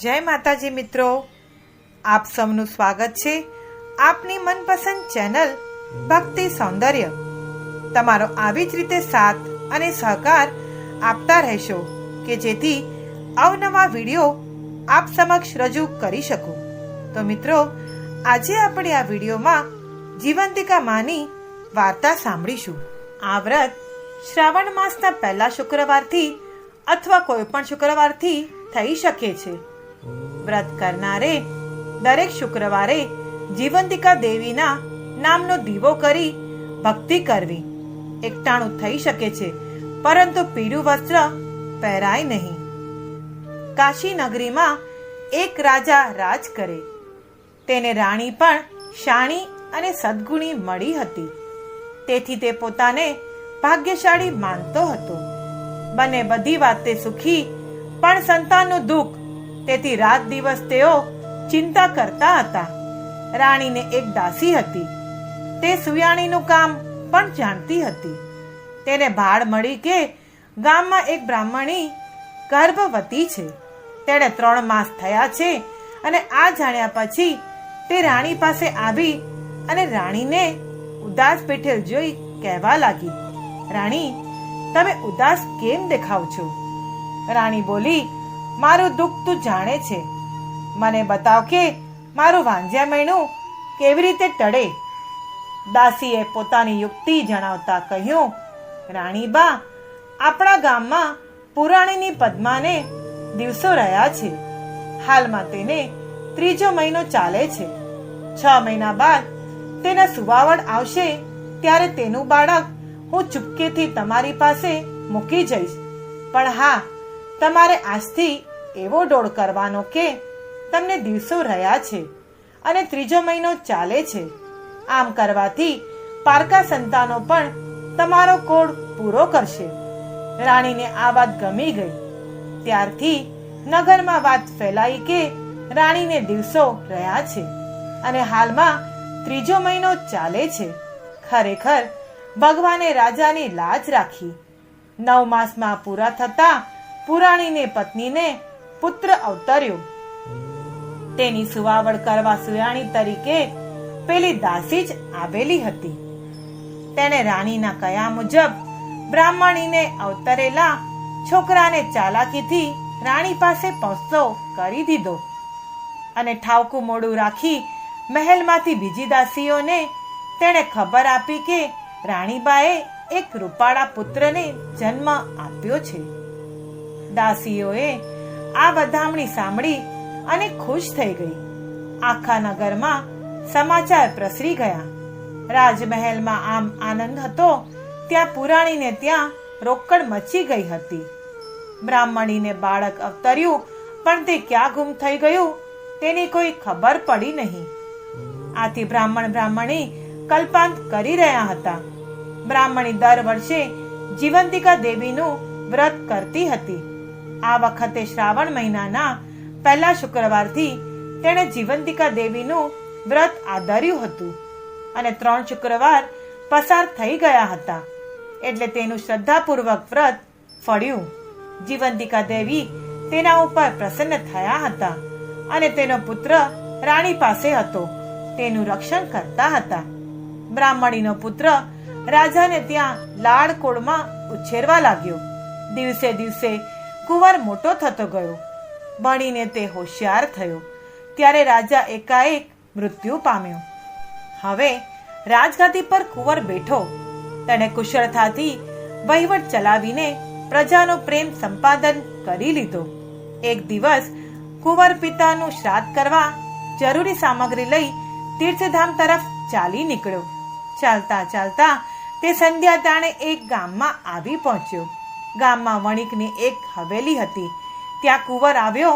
જય માતાજી મિત્રો. આપ સૌનું સ્વાગત છે આપની મનપસંદ ચેનલ ભક્તિ સૌંદર્ય. તમારો આવી જ રીતે સાથ અને સહકાર આપતા રહેશો કે જેથી અવનવા વીડિયો આપ સમક્ષ રજૂ કરી શકું. તો મિત્રો, આજે આપણે આ વિડીયોમાં જીવંતિકા માની વાર્તા સાંભળીશું. આ વ્રત શ્રાવણ માસના પહેલા શુક્રવારથી અથવા કોઈ પણ શુક્રવારથી થઈ શકે છે. વ્રત કરનારે, દરેક શુક્રવારે જીવંતિકા દેવીના નામનો દીવો કરી ભક્તિ કરવી. એકટાણું થઈ શકે છે, પરંતુ પીળું વસ્ત્ર પહેરાય નહીં. કાશી નગરીમાં એક રાજા રાજ કરે. તેને રાણી પણ શાણી અને સદગુણી મળી હતી. તેથી તે પોતાને ભાગ્યશાળી માનતો હતો. બંને બધી વાતે સુખી, પણ સંતાનનું દુઃખ તેથી રાત દિવસ તેઓ ચિંતા કરતા હતા. રાણીને એક દાસી હતી. તે સુયાણીનું કામ પણ જાણતી હતી. તેને ભાડ મળી કે ગામમાં એક બ્રાહ્મણી ગર્ભવતી છે. તેણે ત્રણ માસ થયા છે અને આ જાણ્યા પછી તે રાણી પાસે આવી અને રાણીને ઉદાસ બેઠેલ જોઈ કહેવા લાગી, રાણી, તમે ઉદાસ કેમ દેખાવ છો? રાણી બોલી મારું દુઃખ તું જાણે છે. મને બતાવ કે મારું વાંજ્યા મહિનું કેવી રીતે ટળે? દાસીએ પોતાની યુક્તિ જણાવતા કહ્યું, રાણીબા, આપણા ગામમાં પુરાણીની પદ્માને દિવસો રહ્યા છે. હાલમાં તેને ત્રીજો મહિનો ચાલે છે. છ મહિના બાદ તેના સુવાવડ આવશે ત્યારે તેનું બાળક હું ચૂપકેથી તમારી પાસે મૂકી જઈશ. પણ હા તમારે આજથી એવો ડોળ કરવાનો કે તમને દિવસો રહ્યા છે અને ત્રીજો મહિનો ચાલે છે. આમ કરવાથી પારકા સંતાનો પણ તમારો કોડ પૂરો કરશે. રાણીને આ વાત ગમી ગઈ. ત્યારથી નગરમાં વાત ફેલાઈ કે રાણીને દિવસો રહ્યા છે અને હાલમાં ત્રીજો મહિનો ચાલે છે. ખરેખર ભગવાને રાજાની લાજ રાખી. નવ માસમાં પૂરા થતા પુરાણીને પત્નીને પુત્ર અવતર્યો. તેની સુવાવડ કરવા સુયાણી તરીકે પેલી દાસી જ આવેલી હતી. તેણે રાણીના કયા મુજબ બ્રાહ્મણીને અવતરેલા છોકરાને ચાલાકીથી રાણી પાસે પહોંચતો કરી દીધો અને ઠાવકું મોડું રાખી મહેલમાંથી બીજી દાસીઓને તેણે ખબર આપી કે રાણીબાએ એક રૂપાળા પુત્રને જન્મ આપ્યો છે. દાસીઓએ આ વધામણી સાંભળી અને ખુશ થઈ ગઈ. આખા નગરમાં સમાચાર પ્રસરી ગયા. રાજમહેલમાં આમ આનંદ હતો, ત્યાં પુરાણીને ત્યાં રોકડ મચી ગઈ હતી. બ્રાહ્મણીને બાળક અવતર્યું, પણ તે ક્યાં ગુમ થઈ ગયું તેની કોઈ ખબર પડી નહીં. આથી બ્રાહ્મણ બ્રાહ્મણી કલ્પાંત કરી રહ્યા હતા. બ્રાહ્મણી દર વર્ષે જીવંતિકા દેવીનું વ્રત કરતી હતી. આ વખતે શ્રાવણ મહિનાના પહેલા શુક્રવારથી તેણે જીવંતિકા દેવીનું વ્રત આદર્યું હતું અને ત્રણ શુક્રવાર પસાર થઈ ગયા હતા. એટલે તેનું શ્રદ્ધાપૂર્વક વ્રત ફળ્યું. જીવંતિકા દેવી તેના ઉપર પ્રસન્ન થયા હતા અને તેનો પુત્ર રાણી પાસે હતો. તેનું રક્ષણ કરતા હતા. બ્રાહ્મણીનો પુત્ર રાજાને ત્યાં લાડકોળમાં ઉછેરવા લાગ્યો. દિવસે દિવસે કુંવર મોટો થતો ગયો. ભણીને તે હોશિયાર થયો. ત્યારે રાજા એકાએક મૃત્યુ પામ્યો. હવે રાજગાદી પર કુંવર બેઠો. તેણે કુશળતાથી વહીવટ ચલાવીને પ્રજાનો પ્રેમ સંપાદન કરી લીધો. એક દિવસ કુંવર પિતાનું શ્રાદ્ધ કરવા જરૂરી સામગ્રી લઈ તીર્થધામ તરફ ચાલી નીકળ્યો. ચાલતા ચાલતા તે સંધ્યા તાણે એક ગામમાં આવી પહોંચ્યો. ગામમાં વણિકની એક હવેલી હતી. ત્યાં કુંવર આવ્યો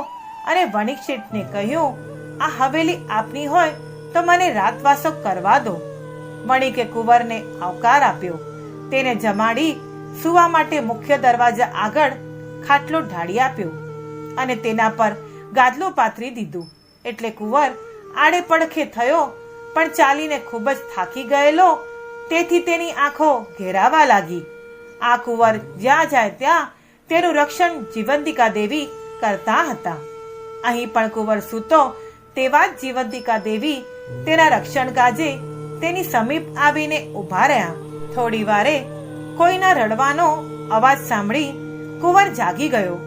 અને વણિક શેઠને કહ્યું, આ હવેલી આપની હોય તો મને રાતવાસો કરવા દો. વણિકે કુંવરને આવકાર આપ્યો. તેને જમાડી સુવા માટે મુખ્ય દરવાજા આગળ ખાટલો ઢાળી આપ્યો અને તેના પર ગાદલું પાથરી દીધું. એટલે કુંવર આડે પડખે થયો, પણ ચાલીને ખૂબ જ થાકી ગયેલો. તેથી તેની આંખો ઘેરાવા લાગી. આ કુંવર જ્યાં જાય ત્યાં તેનું રક્ષણ જીવંતિકા દેવી કરતા હતા. અહીં પણ કુંવર સૂતો તેવા જ જીવંતિકા દેવી તેના રક્ષણ કાજે તેની સમીપ આવીને ઊભા રહ્યા. થોડી વારે કોઈના રડવાનો અવાજ સાંભળી કુંવર જાગી ગયો.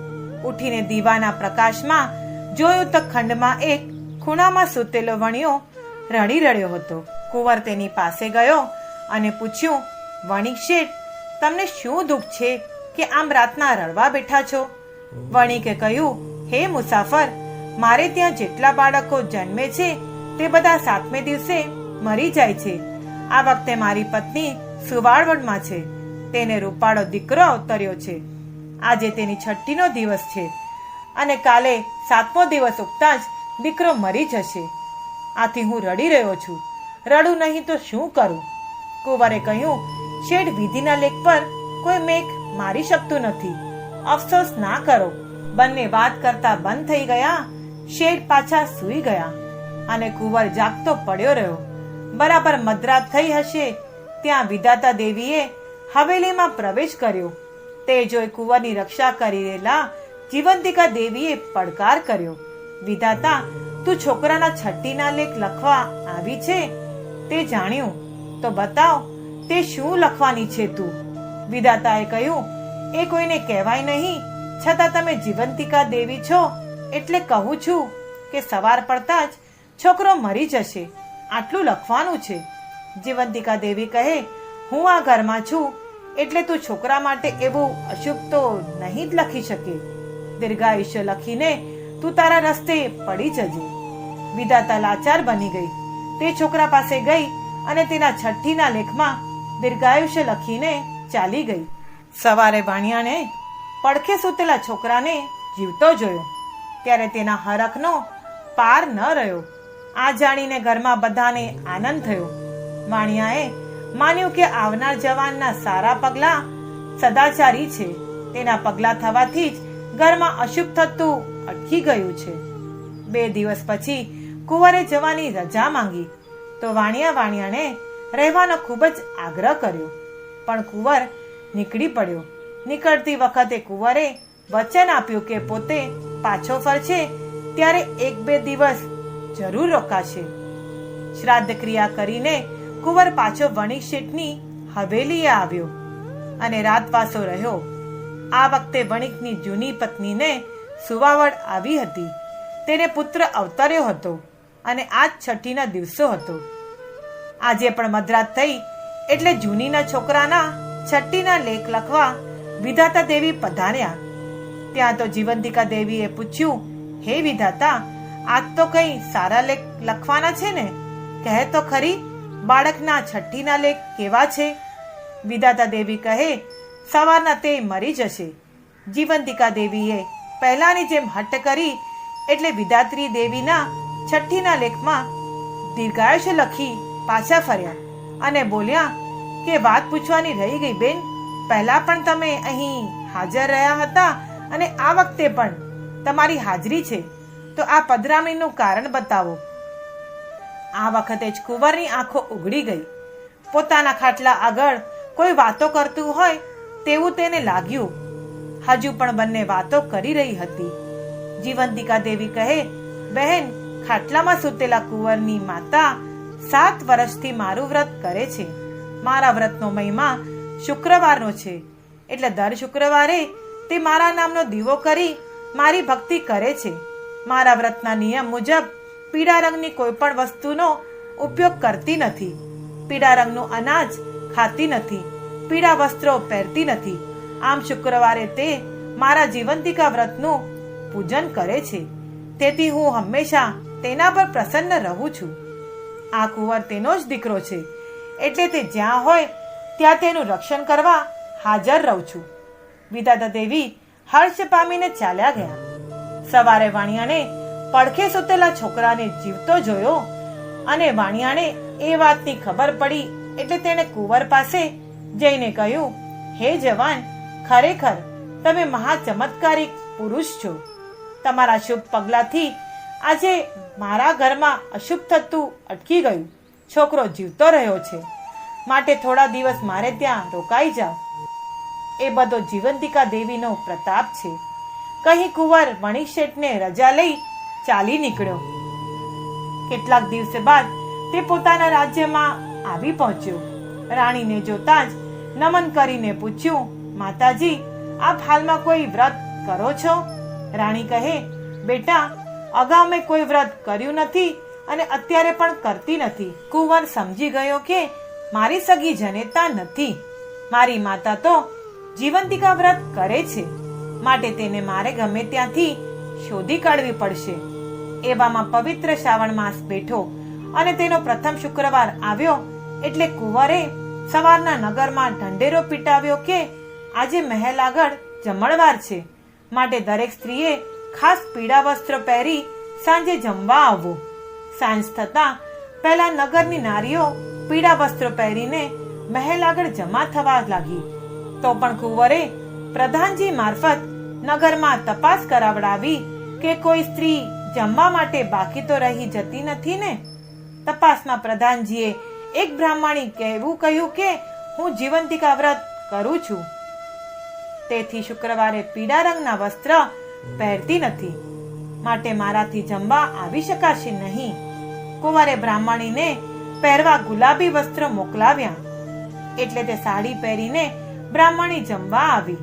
ઉઠીને દીવાના પ્રકાશમાં જોયું તો ખંડમાં એક ખૂણામાં સૂતેલો વણિયો રડી રડ્યો હતો. કુંવર તેની પાસે ગયો અને પૂછ્યું વણિક શેઠ તમને શું દુઃખ છે કે આમ રાતના રડવા બેઠા છો? વણિકે કહ્યું, હે મુસાફર, મારે ત્યાં જેટલા બાળકો જન્મે છે, તે બધા સાતમે દિવસે મરી જાય છે. આ વખતે મારી પત્ની સુવાળવડમાં છે. તેને રૂપાળો દીકરો અવતર્યો છે. આજે તેની છઠ્ઠીનો દિવસ છે અને કાલે સાતમો દિવસ ઉગતા જ દીકરો મરી જશે. આથી હું રડી રહ્યો છું. રડું નહીં તો શું કરું? કુંવરે કહ્યું શેઠ વિધિના લેખ પર કોઈ મેઘ મારી શકતું નથી. અફસોસ ના કરો. બંને વાત કરતા બંધ થઈ ગયા. શેઠ પાછા સૂઈ ગયા અને કુંવર જાગતો પડ્યો રહ્યો. બરાબર મધરાત થઈ હશે ત્યાં વિધાતા દેવીએ હવેલીમાં પ્રવેશ કર્યો. તે જોઈ કુંવરની રક્ષા કરી રહેલા જીવંતિકા દેવીએ પડકાર કર્યો. વિધાતા, તું છોકરાના છઠ્ઠીના લેખ લખવા આવી છે? તે જાણ્યું. તો બતાવ તે શું લખવાની છે તું? વિધાતાએ કહ્યું, એ કોઈને કહેવાય નહીં. છતાં તમે જીવંતિકા દેવી છો એટલે કહું છું કે સવાર પડતા જ છોકરો મરી જશે. આટલું લખવાનું છે. જીવંતિકા દેવી કહે, હું આ ઘરમાં છું એટલે તું છોકરા માટે એવું અશુભ તો નહીં જ લખી શકે. દીર્ઘાયુષ્ય લખીને તું તારા રસ્તે પડી જજે. વિધાતા લાચાર બની ગઈ. તે છોકરા પાસે ગઈ અને તેના છઠ્ઠીના લેખમાં દીર્ઘાયુષ્ય લખીને ચાલી ગઈ. સવારે ભાણિયાને પડખે સૂતેલા છોકરાને જીવતો જોયો. ત્યારે તેના હરખનો પાર ન રહ્યો. આ જાણીને ઘરમાં બધાને આનંદ થયો. વાણિયાએ માન્યું કે આવનાર જવાનના સારા પગલા સદાચારી છે. તેના પગલા થવાથી જ ઘરમાં અશુભ થતું અટકી ગયું છે. બે દિવસ પછી કુંવરે જવાની રજા માંગી. તો વાણિયા વાણિયાને રહેવાનો ખૂબ જ આગ્રહ કર્યો. પણ કુંવર નીકળી પડ્યો. નીકળતી વખતે કુંવરે વચન આપ્યું કે પોતે પાછો ફરશે, ત્યારે એક બે દિવસ જરૂર રોકાશે. શ્રાદ્ધ ક્રિયા કરીને કુંવર પાછો વણિક શેઠની હવેલીએ આવ્યો અને રાતવાસો રહ્યો. આ વખતે વણિકની જૂની પત્નીને સુવાવડ આવી હતી. તેને પુત્ર અવતર્યો હતો અને આજ છઠ્ઠીના દિવસો હતો. આજે પણ મધરાત થઈ એટલે જૂનીના છોકરાના છઠ્ઠીના લેખ લખવા વિધાતા દેવી પધાર્યા. ત્યાં તો જીવંતિકા દેવીએ પૂછ્યું, હે વિધાતા, આજ તો કઈ સારા લેખ લખવાના છે ને? કહે તો ખરી, બાળકના છઠ્ઠીના લેખ કેવા છે? વિધાતા દેવી કહે, સવારના તે મરી જશે. જીવંતિકા દેવીએ પહેલાની જેમ હટ કરી એટલે વિધાત્રી દેવીના છઠ્ઠીના લેખમાં દીર્ઘાયુષ્ય લખી પાછા ફર્યા અને બોલ્યા કે વાત પૂછવાની રહી ગઈ બેન. પહેલા પણ તમે અહીં હાજર રહ્યા હતા અને આ વખતે પણ તમારી હાજરી છે. તો આ પધરામણીનું કારણ બતાવો. આ વખતે જ કુંવરની આંખો ઉઘડી ગઈ. પોતાના ખાટલા આગળ કોઈ વાતો કરતું હોય તેવું તેને લાગ્યું. હજુ પણ બંને વાતો કરી રહી હતી. જીવંતિકા દેવી કહે, બહેન, ખાટલામાં સૂતેલા કુંવરની માતા સાત વર્ષથી મારું વ્રત કરે છે. મારા વ્રતનો મહિમા શુક્રવારનો છે. એટલે દર શુક્રવારે તે મારા નામનો દીવો કરી મારી ભક્તિ કરે છે. મારા વ્રતના નિયમ મુજબ પીળા રંગની કોઈ પણ વસ્તુનો ઉપયોગ કરતી નથી. પીળા રંગનું અનાજ ખાતી નથી. પીળા વસ્ત્રો પહેરતી નથી. આમ શુક્રવારે તે મારા જીવંતિકા વ્રતનું પૂજન કરે છે. તેથી હું હંમેશા તેના પર પ્રસન્ન રહું છું. આ કુંવર તેનો જ દીકરો છે. એટલે તે જ્યાં હોય, ત્યાં તેનું રક્ષણ કરવા હાજર રહું છું. વિધાતા દેવી હર્ષ પામીને ચાલ્યા ગયા. સવારે વાણિયાને પડખે સૂતેલા છોકરાને જીવતો જોયો અને વાણિયાને એ વાતની ખબર પડી એટલે તેણે કુંવર પાસે જઈને કહ્યું, હે જવાન, ખરેખર તમે મહા ચમત્કારિક પુરુષ છો. તમારા શુભ પગલાથી આજે મારા ઘરમાં અશુભ થતું અટકી ગયું. છોકરો જીવતો રહ્યો છે. માટે થોડા દિવસ મારે ત્યાં રોકાઈ જાઓ. એ બધો જીવંતિકા દેવીનો પ્રતાપ છે. કહી કુંવર વણિક શેઠને રજા લઈ ચાલી નીકળ્યો. કેટલાક દિવસે બાદ તે પોતાના રાજ્યમાં આવી પહોંચ્યો. રાણીને જોતા જ નમન કરીને પૂછ્યું, માતાજી, આપ હાલમાં કોઈ વ્રત કરો છો? રાણી કહે, બેટા અગાઉ મેં કોઈ વ્રત કર્યું નથી અને અત્યારે પણ કરતી નથી. કુંવર સમજી ગયો કે મારી સગી જનેતા નથી. મારી માતા તો જીવંતિકા વ્રત કરે છે. માટે તેને મારે ગમે ત્યાંથી શોધી કાઢવી પડશે. એવામાં પવિત્ર શ્રાવણ માસ બેઠો અને તેનો પ્રથમ શુક્રવાર આવ્યો એટલે કુંવરે સવારના નગરમાં ઢંઢેરો પીટાવ્યો કે આજે મહેલ આગળ જમણવાર છે. માટે દરેક સ્ત્રીએ ખાસ પીળા વસ્ત્ર પહેરી સાંજે જમવા આવવું સાંજ થતા પહેલા નગરની નારીઓ પીળા વસ્ત્રો પહેરીને મહેલ આગળ જમા થવા લાગી. તો પણ કુંવરે પ્રધાનજી મારફત નગરમાં તપાસ કરાવડાવી કે કોઈ સ્ત્રી જમવા માટે બાકી તો રહી જતી નથી ને? તપાસમાં પ્રધાનજીએ એક બ્રાહ્મણી કહેવું કહ્યું કે, હું જીવંતિકા વ્રત કરું છું. તેથી શુક્રવારે પીળા રંગના વસ્ત્ર પહેરતી નથી. માટે મારાથી જમવા આવી શકાશે નહીં. કુંવરે બ્રાહ્મણીને પહેરવા ગુલાબી વસ્ત્ર મોકલાવ્યા. એટલે તે સાડી પહેરીને બ્રાહ્મણી જમવા આવી.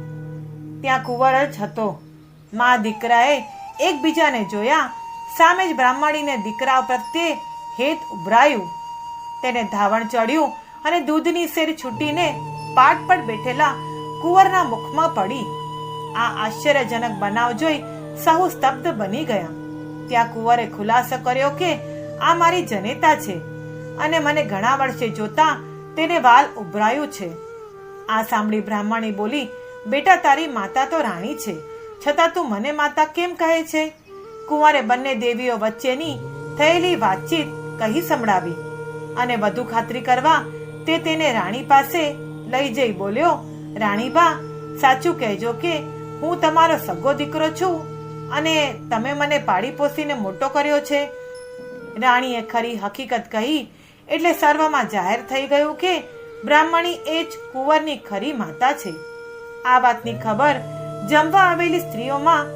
ત્યાં કુંવર જ હતો. મા દીકરાએ એકબીજાને જોયા, સામે જ બ્રાહ્મણીને દીકરા પ્રત્યે હેત ઉભરાયું. તેને ધાવણ ચડ્યું અને દૂધની શેર છૂટીને પાટ પર બેઠેલા કુંવરના મુખમાં પડી. આ આશ્ચર્યજનક બનાવ જોઈ સહુ સ્તબ્ધ બની ગયા. ત્યાં કુંવરે ખુલાસો કર્યો કે આ મારી જનેતા છે અને મને ઘણા વર્ષે જોતા તેને વાલ ઉભરાયું છે. આ સાંભળી બ્રાહ્મણી બોલી, બેટા, તારી માતા તો રાણી છે. છતાં તું મને માતા કેમ કહે છે? કુંવરે બંને દેવીઓ વચ્ચેની થયેલી વાતચીત કહી સંભળાવી અને વધુ ખાતરી કરવા તે તેને રાણી પાસે લઈ જઈ બોલ્યો, રાણીબા, સાચું કહેજો કે હું તમારો સગો દીકરો છું અને તમે મને પાડી પોસીને મોટો કર્યો છે. રાણીએ ખરી હકીકત કહી એટલે સર્વમાં જાહેર થઈ ગયું કે બ્રાહ્મણી એ જ કુંવરની ખરી માતા છે. આ વાતની ખબર જમવા આવેલી સ્ત્રીઓમાં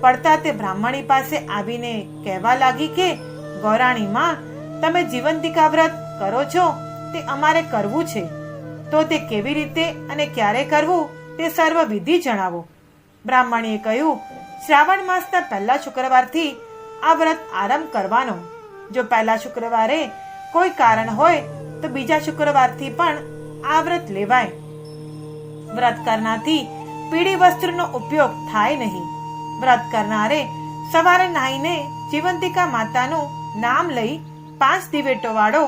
પડતા તે બ્રાહ્મણી પાસે આવીને કહેવા લાગી કે ગૌરાણી માં તમે જીવંતિકા વ્રત કરો છો, તે અમારે કરવું છે. તો તે કેવી રીતે અને ક્યારે કરવું તે સર્વ વિધિ જણાવો. બ્રાહ્મણીએ કહ્યું, શ્રાવણ માસના પહેલા શુક્રવારથી આ વ્રત આરંભ કરવાનો. જો પહેલા શુક્રવારે કોઈ કારણ હોય, તો બીજા શુક્રવારથી પણ આ વ્રત લેવાય. વ્રત કરનારથી પીળી વસ્ત્રનો ઉપયોગ થાય નહીં. વ્રત કરનારે સવારે નાહીને જીવંતિકા માતાનું નામ લઈ પાંચ દિવેટો વાળો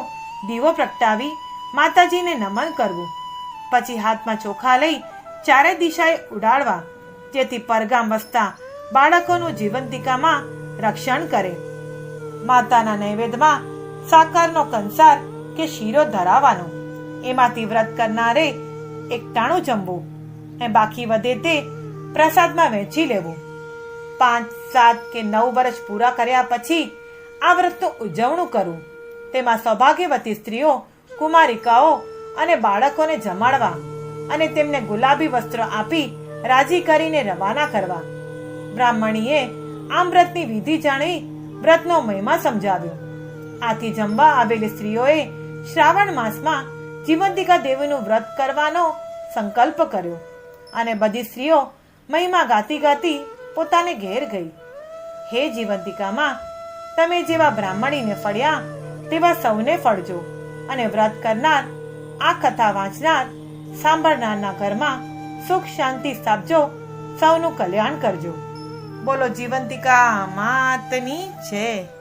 દીવો પ્રગટાવી માતાજીને નમન કરવું. પછી હાથમાં ચોખા લઈ ચારે દિશાએ ઉડાડવા જેથી પરગામ વસતા બાળકોનું જીવંતિકામાં રક્ષણ કરે. માતાના નૈવેદ્યમાં સાકારનો કંસાર કે શીરો ધરાવવાનો. એમાંથી વ્રત કરનારે એકટાણું જમવું એ બાકી વધે તે પ્રસાદમાં વહેંચી લેવું. પાંચ, સાત કે નવ વર્ષ પૂરા કર્યા પછી આ વ્રતનું ઉજવણું કરવું તેમાં સૌભાગ્યવતી સ્ત્રીઓ, કુમારિકાઓ અને બાળકોને જમાડવા અને તેમને ગુલાબી વસ્ત્રો આપી રાજી કરીને રવાના કરવા. બ્રાહ્મણીએ આમ વ્રતની વિધિ જાણી વ્રતનો મહિમા સમજાવ્યો. આથી જમવા આવેલી સ્ત્રીઓએ શ્રાવણ માસમાં જીવંતિકા દેવીનું વ્રત કરવાનો સંકલ્પ કર્યો અને બધી સ્ત્રીઓ મહિમા ગાતી ગાતી પોતાને ઘેર ગઈ. હે જીવંતિકામાં, તમે જેવા બ્રાહ્મણીને ફળ્યા તેવા સૌને ફળજો અને વ્રત કરનાર, આ કથા વાંચનાર, સાંભળનારના ઘરમાં સુખ શાંતિ સ્થાપજો સૌનું કલ્યાણ કરજો. બોલો જીવંતિકા માતની છે